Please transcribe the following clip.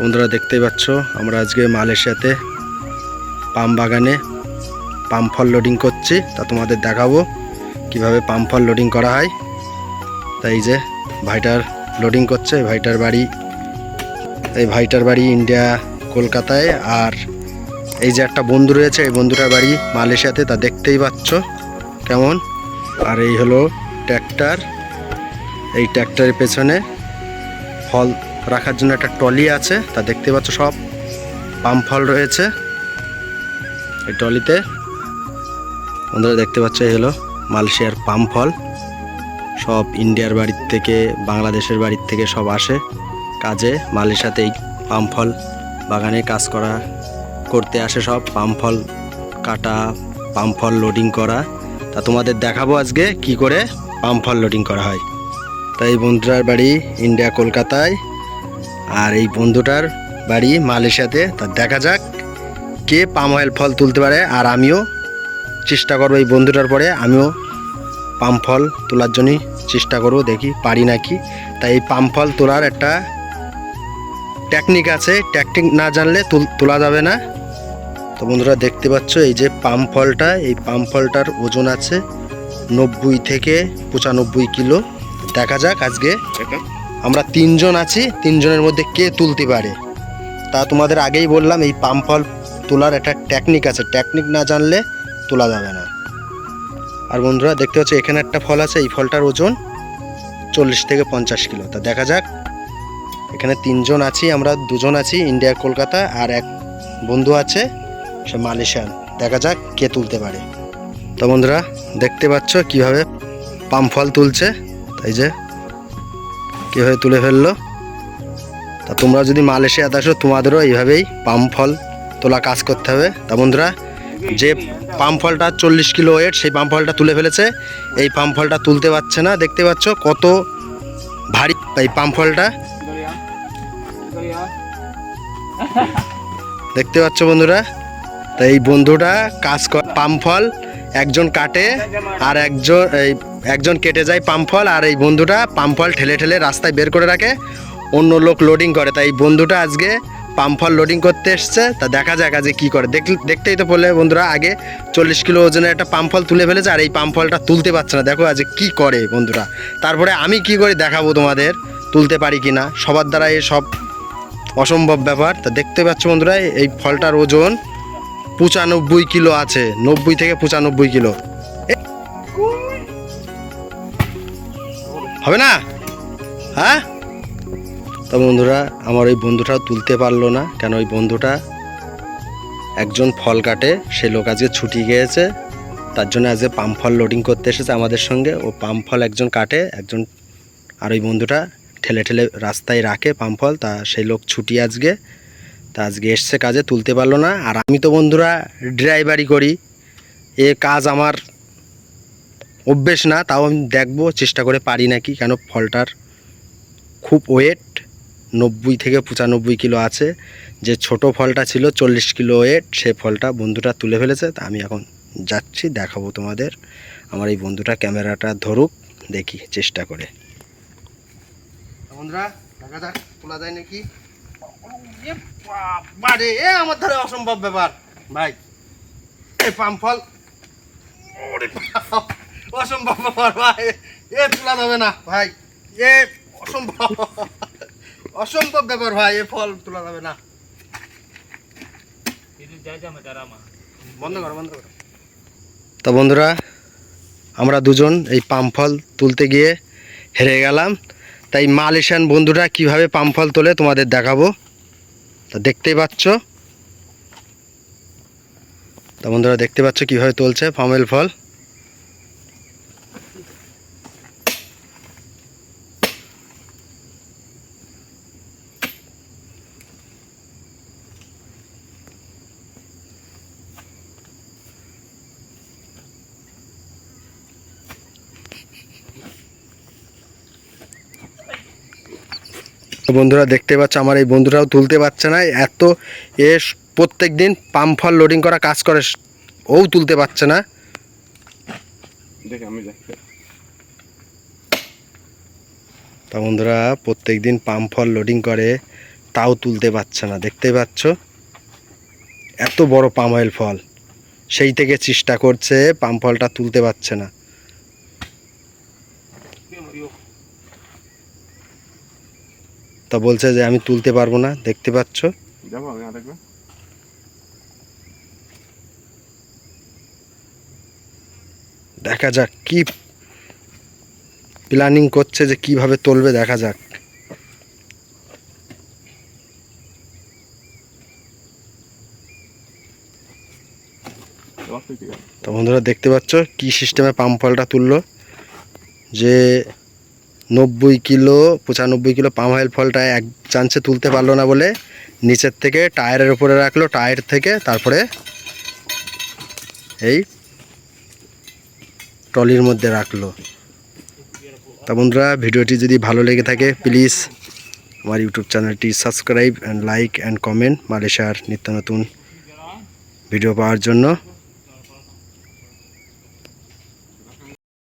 বন্ধুরা দেখতেই পাচ্ছ, আমরা আজকে মালয়েশিয়াতে পাম বাগানে পাম ফল লোডিং করছি। তা তোমাদের দেখাবো কীভাবে পাম ফল লোডিং করা হয়। তাই যে ভাইটার লোডিং করছে ভাইটার বাড়ি, এই ভাইটার বাড়ি ইন্ডিয়া কলকাতায়। আর এই যে একটা বন্ধু রয়েছে, এই বন্ধুটার বাড়ি মালয়েশিয়াতে, তা দেখতেই পাচ্ছ কেমন। আর এই হলো ট্র্যাক্টর এই ট্র্যাক্টরের পেছনে ফল রাখার জন্য একটা ট্রলি আছে, তা দেখতে পাচ্ছ সব পাম ফল রয়েছে। এই ট্রলিতে বন্ধুরা দেখতে পাচ্ছ, এই হলো মালয়েশিয়ার পাম ফল। সব ইন্ডিয়ার বাড়ির থেকে, বাংলাদেশের বাড়ির থেকে সব আসে কাজে। মালয়েশিয়াতে এই পাম ফল বাগানে কাজ করা, করতে আসে সব। পাম ফল কাটা, পাম ফল লোডিং করা। তা তোমাদের দেখাবো আজকে কি করে পাম ফল লোডিং করা হয়। তাই এই বন্ধুটার বাড়ি ইন্ডিয়া, কলকাতায়। আর এই বন্ধুটার বাড়ি মালয়েশিয়াতে তা দেখা যাক কে পাম অয়েল ফল তুলতে পারে, আর আমিও চেষ্টা করব এই বন্ধুটার পরে। আমিও পাম ফল তোলার জন্যই চেষ্টা করব, দেখি পারি নাকি। তাই এই পাম ফল তোলার একটা টেকনিক আছে। টেকনিক না জানলে তুল- তোলা যাবে না। তো বন্ধুরা, দেখতে পাচ্ছ এই যে পাম ফলটা, এই পাম ফলটার ওজন আছে নব্বই থেকে পঁচানব্বই কিলো। দেখা যাক আজকে আমরা তিনজন আছি, তিনজনের মধ্যে কে তুলতে পারে? তা তোমাদের আগেই বললাম, এই পাম ফল তোলার একটা টেকনিক আছে। টেকনিক না জানলে তোলা যাবে না। আর বন্ধুরা, দেখতে পাচ্ছ, এখানে একটা ফল আছে, এই ফলটার ওজন চল্লিশ থেকে পঞ্চাশ কিলো। তা দেখা যাক। এখানে তিনজন আছি, আমরা দুজন আছি, ইন্ডিয়া, কলকাতা, আর এক বন্ধু আছে, সে মালয়েশিয়ান। দেখা যাক কে তুলতে পারে। তো বন্ধুরা, দেখতে পাচ্ছ কীভাবে পাম ফল তুলছে। তাই যে কীভাবে তুলে ফেলল? তা তোমরা যদি মালয়েশিয়াতে আসো, তোমাদেরও এইভাবেই পাম ফল তোলা কাজ করতে হবে। তা বন্ধুরা, যে পাম ফলটা চল্লিশ কিলো ওয়েট সেই পাম ফলটা তুলে ফেলেছে। এই পাম ফলটা তুলতে পারছে না। দেখতে পাচ্ছ কত ভারী এই পাম ফলটা। দেখতে পাচ্ছ বন্ধুরা, তা এই বন্ধুটা কাজ কর পাম ফল একজন কাটে আর একজন, এই একজন কেটে যায় পাম ফল আর এই বন্ধুটা পাম ফল ঠেলে ঠেলে রাস্তায় বের করে রাখে। অন্য লোক লোডিং করে, তাই বন্ধুটা আজকে পাম ফল লোডিং করতে এসছে। তা দেখা যাক আজকে কী করে। দেখ দেখতেই তো বলে বন্ধুরা, আগে চল্লিশ কিলো ওজনের একটা পাম ফল তুলে ফেলেছে আর এই পাম ফলটা তুলতে পারছে না। দেখো আজকে কী করে বন্ধুরা। তারপরে আমি কি করে দেখাবো তোমাদের, তুলতে পারি কি না সবার দ্বারা এ সব অসম্ভব ব্যাপার। তা দেখতে পাচ্ছ বন্ধুরা, এই ফলটার ওজন পঁচানব্বই কিলো আছে, নব্বই থেকে পঁচানব্বই কিলো। হবে না? হ্যাঁ? তো বন্ধুরা, আমার ওই বন্ধুটাও তুলতে পারল না। কেন ওই বন্ধুটা? একজন ফল কাটে, সে লোক আজকে ছুটি গিয়েছে। তার জন্য আজকে পাম ফল লোডিং করতে এসেছে আমাদের সঙ্গে। ও পাম ফল একজন কাটে, একজন আর ওই বন্ধুটা ঠেলে ঠেলে রাস্তায় রাখে পাম ফল। তা সেই লোক ছুটি আজকে। তা আজকে এসছে কাজে, তুলতে পারল না। আর আমি তো বন্ধুরা ড্রাইভারি করি। এ কাজ আমার অভ্যেস না, তাও আমি দেখব, চেষ্টা করে পারি নাকি, কেন ফলটার খুব ওয়েট নব্বই থেকে পঁচানব্বই কিলো আছে। যে ছোট ফলটা ছিল, চল্লিশ কিলো ওয়েট সে ফলটা বন্ধুটা তুলে ফেলেছে। তা আমি এখন যাচ্ছি, দেখাবো তোমাদের। আমার এই বন্ধুটা ক্যামেরাটা ধরুক, দেখি, চেষ্টা করে। বন্ধুরা, দেখা যাক, তোলা যায় নাকি? এ এ আমার ধারে অসম্ভব ব্যাপার। ভাই এই পাম ফল। অসম্ভব ব্যাপার ভাই। এ তোলা যাবে না ভাই। এ অসম্ভব। অসম্ভব ব্যাপার ভাই এ ফল তোলা যাবে না। বন্ধ করো বন্ধ করো। তো বন্ধুরা আমরা দুজন এই পাম ফল তুলতে গিয়ে হেরে গেলাম। তাই মালয়েশিয়ান বন্ধুরা কীভাবে পাম ফল তোলে তোমাদের দেখাবো। তা দেখতেই পাচ্ছ। তা বন্ধুরা দেখতে পাচ্ছ কীভাবে তুলছে ফমেল ফল। বন্ধুরা দেখতে পাচ্ছ আমার এই বন্ধুরাও তুলতে পারছে না। এত এ প্রত্যেক দিন পাম ফল লোডিং করা কাজ করে ও তুলতে পারছে না। তা বন্ধুরা প্রত্যেক দিন পাম ফল লোডিং করে তাও তুলতে পারছে না। দেখতে পাচ্ছ? এত বড় পাম অয়েল ফল। সেই থেকে চেষ্টা করছে পাম ফলটা তুলতে পারছে না। তা বলছে যে আমি তুলতে পারব না দেখতে পাচ্ছ? দেখা যাক কি প্ল্যানিং করছে যে কীভাবে তুলবে দেখা যাক। তো বন্ধুরা দেখতে পাচ্ছ কি সিস্টেমে পাম ফলটা তুললো? যে নব্বই কিলো, পঁচানব্বই কিলো পাম অয়েল ফলটা এক চান্সে তুলতে পারল না বলে নিচের থেকে টায়ারের উপরে রাখল, টায়ার থেকে তারপরে এই ট্রলির মধ্যে রাখল। তা বন্ধুরা, ভিডিওটি যদি ভালো লেগে থাকে প্লিজ আমার ইউটিউব চ্যানেলটি subscribe and like and comment মালয়েশিয়ার নিত্য নতুন ভিডিও পাওয়ার জন্য।